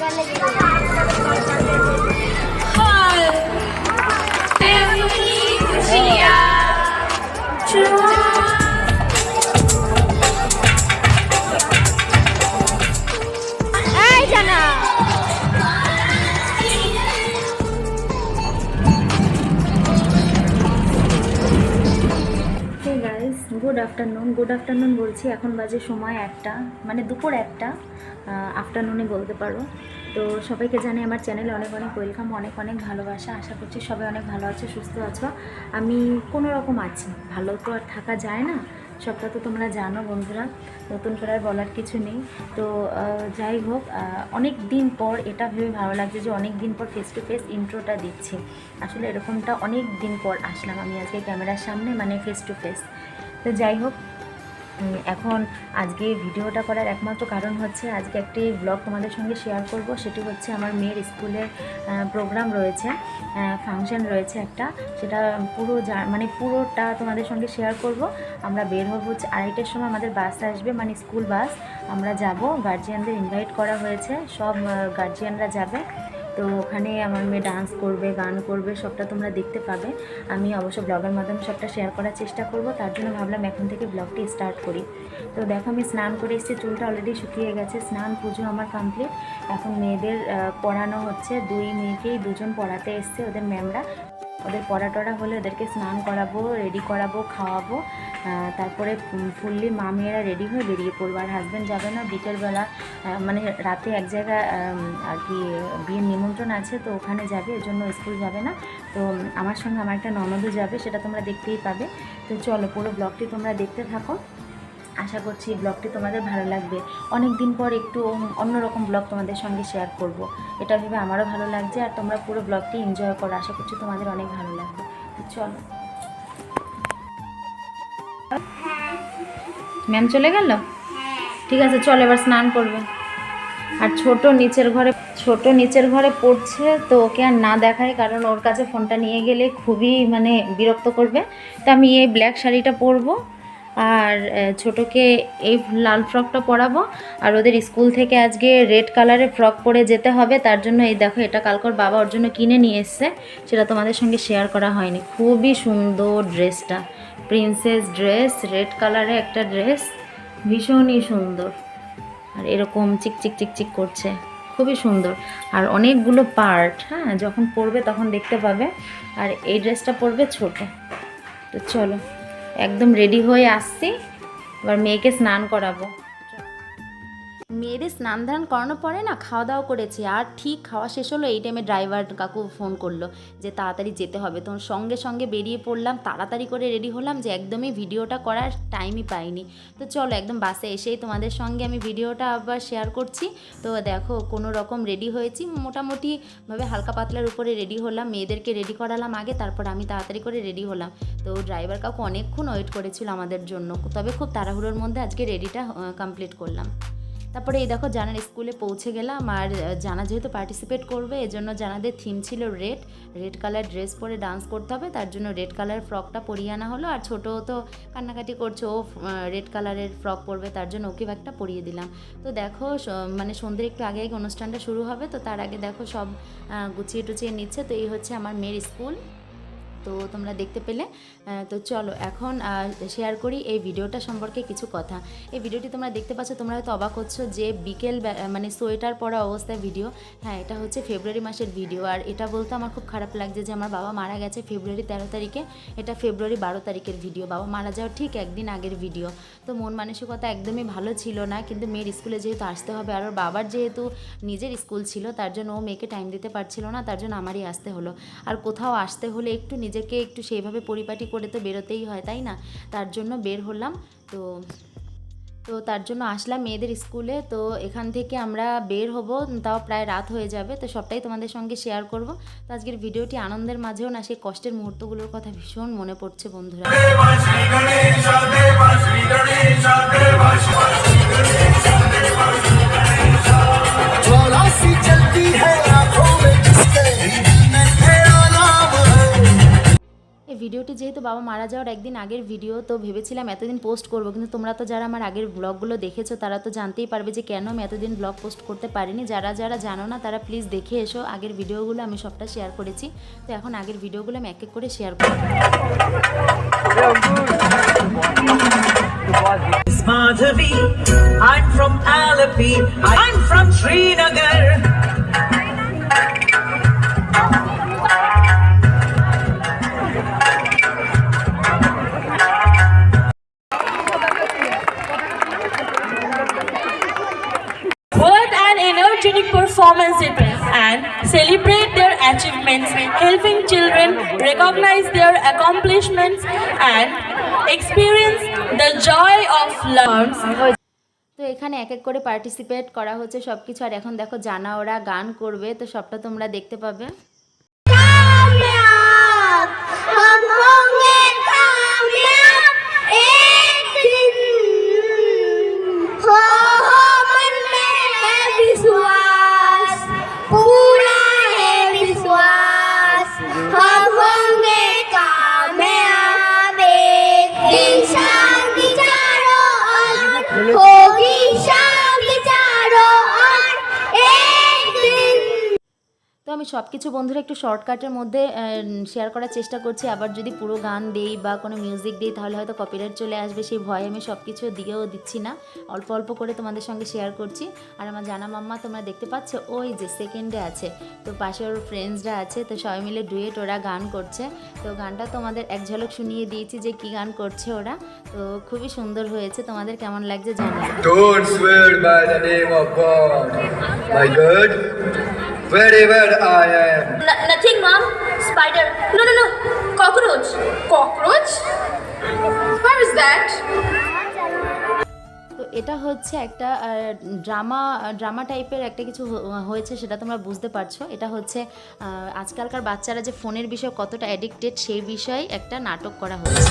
এই good afternoon good afternoon বলছি, এখন বাজে সময় একটা মানে দুপুর একটা আফটারনুনে বলতে পারো। তো সবাইকে জানি আমার চ্যানেলে অনেক অনেক ওয়েলকাম, অনেক অনেক ভালোবাসা, আশা করছি সবাই অনেক ভালো আছে, সুস্থ আছো। আমি কোনো রকম আছি, ভালো তো আর থাকা যায় না, সবটা তো তোমরা জানো বন্ধুরা, নতুন করে আর বলার কিছু নেই। তো যাই হোক অনেক দিন পর এটা ভেবে ভালো লাগছে যে অনেক দিন পর ফেস টু ফেস ইন্ট্রোটা দিচ্ছি। আসলে এরকমটা অনেক দিন পর আসলাম আমি আজকে ক্যামেরার সামনে মানে ফেস টু ফেস তো যাই হোক এখন আজকে ভিডিওটা করার একমাত্র কারণ হচ্ছে আজকে একটি ব্লগ তোমাদের সঙ্গে শেয়ার করব। সেটি হচ্ছে আমার মেয়ের স্কুলের প্রোগ্রাম রয়েছে ফাংশন রয়েছে একটা। সেটা পুরো মানে পুরোটা তোমাদের সঙ্গে শেয়ার করব। আমরা বের হব হচ্ছে আড়াইটার সময় আমাদের বাস আসবে মানে স্কুল বাস আমরা যাব গার্জিয়ানদের ইনভাইট করা হয়েছে। সব গার্জিয়ানরা যাবে। তো ওখানে আমার মেয়ে ডান্স করবে, গান করবে, সবটা তোমরা দেখতে পাবে। আমি অবশ্য ব্লগের মাধ্যমে সবটা শেয়ার করার চেষ্টা করব, তার জন্য ভাবলাম এখন থেকে ব্লগটি স্টার্ট করি। তো দেখো আমি স্নান করে এসেছি, চুলটা অলরেডি শুকিয়ে গেছে, স্নান, পুজো আমার কমপ্লিট এখন মেয়েদের পড়ানো হচ্ছে, দুই মেয়েকেই দুজন পড়াতে এসছে ওদের ম্যামরা ওদের পড়া টড়া হলে ওদেরকে স্নান করাবো রেডি করাবো, খাওয়াবো। তারপরে ফুললি মা মেয়েরা রেডি হয়ে বেরিয়ে পড়ব। আর হাজব্যান্ড যাবে না বিকেলবেলা মানে রাতে এক জায়গায় আর কি, বিয়ের নিমন্ত্রণ আছে, তো ওখানে যাবে এর জন্য স্কুল যাবে না। তো আমার সঙ্গে আমার একটা ননদও যাবে, সেটা তোমরা দেখতেই পাবে। তো চলো পুরো ব্লগটি তোমরা দেখতে থাকো। আশা করছি ব্লগটি তোমাদের ভালো লাগবে। অনেক দিন পর একটু অন্য- অন্যরকম ব্লগ তোমাদের সঙ্গে শেয়ার করব। এটা ভেবে আমারও ভালো লাগছে আর তোমরা পুরো ব্লগটি এনজয় করো। আশা করছি তোমাদের অনেক ভালো লাগবে। চলো। ম্যাম চলে গেল? ঠিক আছে, চল এবার স্নান করবে। আর ছোট নিচের ঘরে, ছোট নিচের ঘরে পড়ছে, তো ওকে আর না দেখায় কারণ ওর কাছে ফোনটা নিয়ে গেলে খুবই মানে বিরক্ত করবে। তো আমি এই ব্ল্যাক শাড়িটা পরবো। আর ছোটোকে এই লাল ফ্রকটা পরাবো। আর ওদের স্কুল থেকে আজকে রেড কালারের ফ্রক পরে যেতে হবে, তার জন্য এই দেখো এটা কালকর বাবা ওর জন্য কিনে নিয়ে এসছে, সেটা তোমাদের সঙ্গে শেয়ার করা হয়নি। খুবই সুন্দর ড্রেসটা প্রিন্সেস ড্রেস রেড কালারের একটা ড্রেস ভীষণই সুন্দর। আর এরকম চিক চিক চিক চিক করছে, খুবই সুন্দর। আর অনেকগুলো পার্ট হ্যাঁ যখন পরবে তখন দেখতে পাবে। আর এই ড্রেসটা পরবে ছোট। তো চলো। একদম রেডি হয়ে আসছি। এবার মেয়েকে স্নান করাবো। মেয়েদের স্নান ধান করানোর পরে না খাওয়া দাওয়া করেছি। আর ঠিক খাওয়া শেষ হলো, এই টাইমে ড্রাইভার কাকু ফোন করল যে, তাড়াতাড়ি যেতে হবে। তো সঙ্গে সঙ্গে বেরিয়ে পড়লাম, তাড়াতাড়ি করে রেডি হলাম যে, একদমই ভিডিওটা করার টাইমই পাইনি। তো চলো একদম বাসে এসেই তোমাদের সঙ্গে আমি ভিডিওটা আবার শেয়ার করছি। তো দেখো কোনো রকম রেডি হয়েছি মোটামুটিভাবে হালকা পাতলার উপরে রেডি হলাম। মেয়েদেরকে রেডি করালাম আগে, তারপর আমি তাড়াতাড়ি করে রেডি হলাম। তো ড্রাইভার কাকু অনেকক্ষণ ওয়েট করেছিল আমাদের জন্য। তবে খুব তাড়াহুড়োর মধ্যে আজকে রেডিটা কমপ্লিট করলাম। তারপরে এই দেখো জানার স্কুলে পৌঁছে গেলাম আর জানা যেহেতু পার্টিসিপেট করবে, এজন্য জানাদের থিম ছিল রেড রেড কালার ড্রেস পরে ডান্স করতে হবে, তার জন্য রেড কালার ফ্রকটা পরিয়ে আনা হলো, আর ছোটো তো কান্নাকাটি করছে, ও রেড কালারের ফ্রক পরবে, তার জন্য ওকে একটা পরিয়ে দিলাম। তো দেখো মানে সন্ধ্যের একটু আগে আগে অনুষ্ঠানটা শুরু হবে, তো তার আগে দেখো সব গুছিয়ে টুচিয়ে নিচ্ছে, তো এই হচ্ছে আমার মেয়ের স্কুল। তো তোমরা দেখতে পেলে। তো চলো এখন শেয়ার করি এই ভিডিওটা সম্পর্কে কিছু কথা। এই ভিডিওটি তোমরা দেখতে পাচ্ছ, তোমরা হয়তো অবাক হচ্ছ যে বিকেল মানে সোয়েটার পরা অবস্থায় ভিডিও হ্যাঁ এটা হচ্ছে ফেব্রুয়ারি মাসের ভিডিও আর এটা বলতে আমার খুব খারাপ লাগছে যে আমার বাবা মারা গেছে ফেব্রুয়ারি তেরো তারিখে, এটা ফেব্রুয়ারি বারো তারিখের ভিডিও বাবা মারা যাওয়ার ঠিক একদিন আগের ভিডিও তো মন মানসিকতা একদমই ভালো ছিল না, কিন্তু মেয়ের স্কুলে যেহেতু আসতে হবে, আর ওর বাবার যেহেতু নিজের স্কুল ছিল, তার জন্য ও মেয়েকে টাইম দিতে পারছিল না, তার জন্য আমারই আসতে হলো। আর কোথাও আসতে হলে একটু নিজেকে একটু সেইভাবে পরিপাটি করে তো বেরোতেই হয়, তাই না? তার জন্য বের হলাম। তো তো তার জন্য আসলাম মেয়েদের স্কুলে। তো এখান থেকে আমরা বের হব, তাও প্রায় রাত হয়ে যাবে। তো সবটাই তোমাদের সঙ্গে শেয়ার করব। তো আজকের ভিডিওটি আনন্দের মাঝেও না, সেই কষ্টের মুহূর্তগুলোর কথা ভীষণ মনে পড়ছে বন্ধুরা। ভিডিওটি যেহেতু বাবা মারা যাওয়ার একদিন আগের ভিডিও তো ভেবেছিলাম এতদিন পোস্ট করব। কিন্তু তোমরা তো যারা আমার আগের ব্লগগুলো দেখেছ, তারা তো জানতেই পারবে যে কেন আমি এতদিন ব্লগ পোস্ট করতে পারিনি। যারা যারা জানো না, তারা প্লিজ দেখে এসো। আগের ভিডিওগুলো আমি সবটা শেয়ার করেছি। তো এখন আগের ভিডিওগুলো আমি এক এক করে শেয়ার করব। Madhavi. Energetic performance it is and celebrate their achievements, helping children recognize their accomplishments and experience the joy of learning. তো এখানে এক এক করে পার্টিসিপেট করা হচ্ছে সব কিছু আর এখন দেখো জানা ওরা গান করবে তো সবটা তোমরা দেখতে পাবে তো আমি সব কিছু বন্ধুরা একটু শর্টকাটের মধ্যে শেয়ার করার চেষ্টা করছি। আবার যদি পুরো গান দেই বা কোনো মিউজিক দিই, তাহলে হয়তো কপিরাইট চলে আসবে। সেই ভয়ে আমি সব কিছু দিয়েও দিচ্ছি না। অল্প অল্প করে তোমাদের সঙ্গে শেয়ার করছি। আর আমার জানা মাম্মা তোমরা দেখতে পাচ্ছ, ওই যে সেকেন্ডে আছে। তো পাশে ওর ফ্রেন্ডসরা আছে, তো সবাই মিলে ডুয়েট ওরা গান করছে। তো গানটা তোমাদের এক ঝলক শুনিয়ে দিয়েছি যে কী গান করছে ওরা। তো খুবই সুন্দর হয়েছে। তোমাদের কেমন লাগছে জানি wherever I am. N nothing, mom. Spider. No, no, no. Cockroach. Cockroach? Where is that? এটা হচ্ছে একটা ড্রামা ড্রামা টাইপের একটা কিছু হয়েছে সেটা তোমরা বুঝতে পারছ এটা হচ্ছে আজকালকার বাচ্চারা যে ফোনের বিষয়ে কতটা অ্যাডিক্টেড সেই বিষয়ে একটা নাটক করা হয়েছে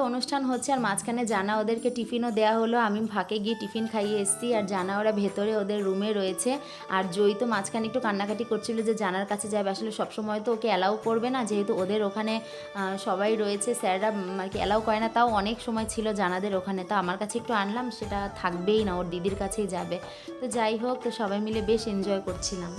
তো অনুষ্ঠান হচ্ছে আর মাঝখানে জানা ওদেরকে টিফিনও দেওয়া হলো। আমি ফাঁকে গিয়ে টিফিন খাইয়ে এসেছি আর জানা ওরা ভেতরে ওদের রুমে রয়েছে। আর জয়ী তো মাঝখানে একটু কান্নাকাটি করছিল যে জানার কাছে যাবে। আসলে সবসময় তো ওকে অ্যালাউ করবে না। যেহেতু ওদের ওখানে সবাই রয়েছে, স্যাররা আর কি অ্যালাউ করে না। তাও অনেক সময় ছিল জানাদের ওখানে। তো আমার কাছে একটু আনলাম, সেটা থাকবেই না, ওর দিদির কাছেই যাবে। তো যাই হোক, তো সবাই মিলে বেশ এনজয় করছিলাম।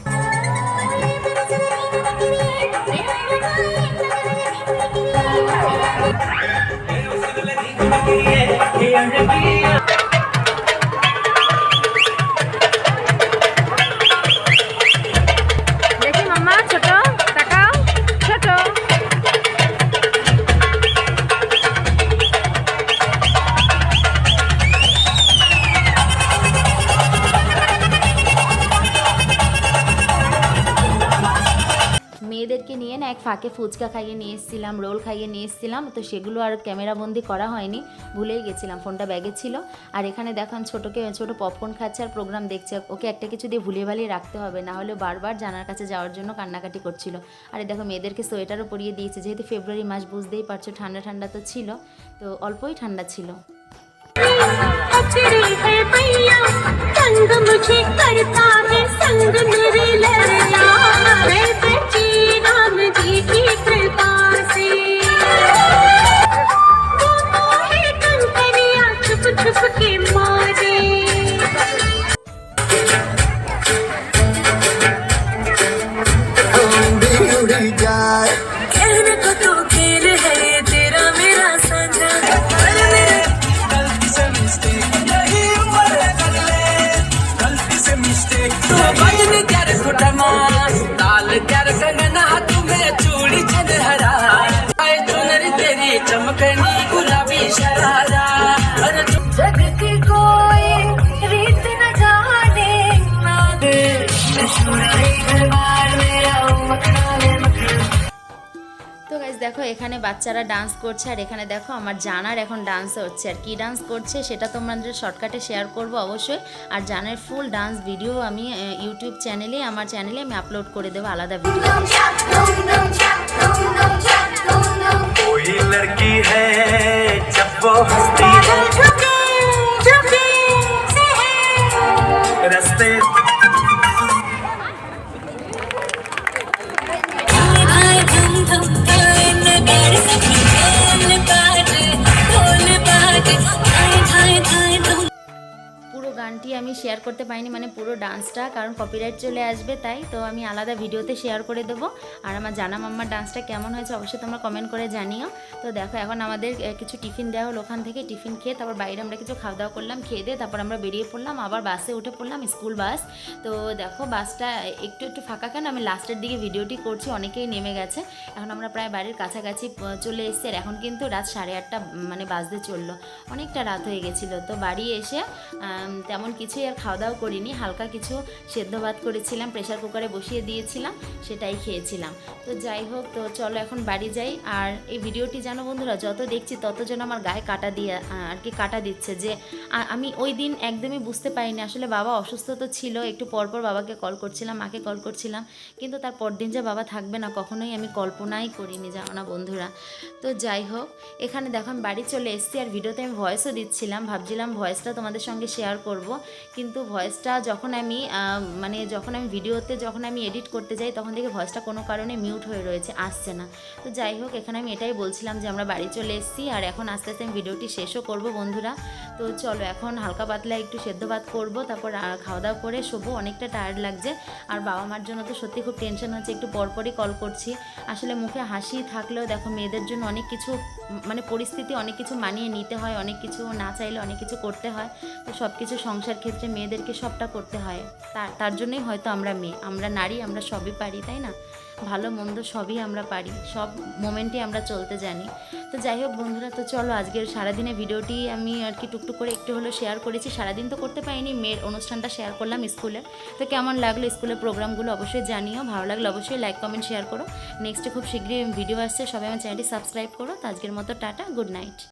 এক ফাঁকে ফুচকা খাইয়ে নিয়ে এসেছিলাম রোল খাইয়ে নিয়ে এসেছিলাম তো সেগুলো আর ক্যামেরাবন্দি করা হয়নি ভুলেই গেছিলাম ফোনটা ব্যাগে ছিল আর এখানে দেখান ছোটোকে ছোট পপকর্ন খাচ্ছে আর প্রোগ্রাম দেখছে ওকে একটা কিছু দিয়ে ভুলিয়ে ভালিয়ে রাখতে হবে না হলে বারবার জানার কাছে যাওয়ার জন্য কান্নাকাটি করছিল আর এই দেখো মেয়েদেরকে সোয়েটারও পরিয়ে দিয়েছে যেহেতু ফেব্রুয়ারি মাস বুঝতেই পারছো ঠান্ডা ঠান্ডা তো ছিল তো অল্পই ঠান্ডা ছিল अचरे है भैया संग मुझे करता है संग मेरे लड़ना मैं बची छुप के দেখো এখানে বাচ্চারা ডান্স করছে আর এখানে দেখো আমার জানার এখন ডান্স হচ্ছে আর কি ডান্স করছে সেটা তোমাদের শর্টকাটে শেয়ার করব অবশ্যই আর জানের ফুল ডান্স ভিডিও আমি আহ, ইউটিউব চ্যানেলে আমার চ্যানেলে আমি আপলোড করে দেবো আলাদা ভিডিও कोई लड़की है जब वो हंसती है झुके झुके से है रस्ते গানটি আমি শেয়ার করতে পারিনি মানে পুরো ডান্সটা কারণ কপিরাইট চলে আসবে তাই তো আমি আলাদা ভিডিওতে শেয়ার করে দেবো। আর আমার জানা মাম্মার ডান্সটা কেমন হয়েছে অবশ্যই তোমরা কমেন্ট করে জানিও। তো দেখো এখন আমাদের কিছু টিফিন দেওয়া হলো ওখান থেকে টিফিন খেয়ে তারপর বাইরে আমরা কিছু খাওয়া দাওয়া করলাম খেয়ে দিয়ে তারপর আমরা বেরিয়ে পড়লাম আবার বাসে উঠে পড়লাম স্কুল বাস তো দেখো বাসটা একটু একটু ফাঁকা কেন? আমি লাস্টের দিকে ভিডিওটি করছি অনেকেই নেমে গেছে। এখন আমরা প্রায় বাড়ির কাছাকাছি চলে এসেছি আর এখন কিন্তু রাত সাড়ে আটটা মানে বাজতে চলল। অনেকটা রাত হয়ে গেছিল তো বাড়ি এসে আম, তেমন কিছুই আর খাওয়া দাওয়া করিনি, হালকা কিছু সেদ্ধ ভাত করেছিলাম প্রেশার কুকারে বসিয়ে দিয়েছিলাম, সেটাই খেয়েছিলাম। তো যাই হোক, তো চলো এখন বাড়ি যাই। আর এই ভিডিওটি জানো বন্ধুরা, যত দেখছি তত যেন আমার গায়ে কাটা দিয়ে, আর কি কাটা দিচ্ছে যে আমি ওই দিন একদমই বুঝতে পারিনি। আসলে বাবা অসুস্থ তো ছিল, একটু পরপর বাবাকে কল করছিলাম, মাকে কল করছিলাম। কিন্তু তার পরদিন যে বাবা থাকবে না, কখনোই আমি কল্পনাই করিনি, জানো না বন্ধুরা। তো যাই হোক, এখানে দেখো আমি বাড়ি চলে এসেছি, আর ভিডিওতে আমি ভয়েসও দিচ্ছিলাম। ভাবছিলাম ভয়েসটা তোমাদের সঙ্গে শেয়ার করব। কিন্তু ভয়েসটা যখন আমি মানে যখন আমি ভিডিওতে যখন আমি এডিট করতে যাই, তখন থেকে ভয়েসটা কোনো কারণে মিউট হয়ে রয়েছে, আসছে না। তো যাই হোক, এখানে আমি এটাই বলছিলাম যে আমরা বাড়ি চলে এসেছি, আর এখন আস্তে আস্তে আমি ভিডিওটি শেষও করব বন্ধুরা। তো চলো এখন হালকা পাতলা একটু সেদ্ধ ভাত করব, তারপর খাওয়া দাওয়া করে শোবো। অনেকটা টায়ার্ড লাগছে। আর বাবা মার জন্য তো সত্যি খুব টেনশন হচ্ছে, একটু পরপরই কল করছি। আসলে মুখে হাসি থাকলেও দেখো মেয়েদের জন্য অনেক কিছু মানে পরিস্থিতি অনেক কিছু মানিয়ে নিতে হয়, অনেক কিছু না চাইলে অনেক কিছু করতে হয়। তো সব কিছু সংসার ক্ষেত্রে মেয়েদেরকে সবটা করতে হয়। তার তার জন্যই হয়তো আমরা মেয়ে, আমরা নারী, আমরা সবই পারি, তাই না? ভালো মন্দ সবই আমরা পারি, সব মোমেন্টে আমরা চলতে জানি। তো যাই হোক বন্ধুরা, তো চলো আজকের সারাদিনের ভিডিওটি আমি আর কি টুকটুক করে একটু হলো শেয়ার করেছি। সারাদিন তো করতে পারিনি, মেয়ের অনুষ্ঠানটা শেয়ার করলাম স্কুলে। তো কেমন লাগল স্কুলের প্রোগ্রামগুলো অবশ্যই জানিও, ভালো লাগল অবশ্যই লাইক কমেন্ট শেয়ার করো। নেক্সটে খুব শীঘ্রই ভিডিও আসছে, সবাই আমার চ্যানেলটি সাবস্ক্রাইব করো। তো আজকের মতো টাটা গুড নাইট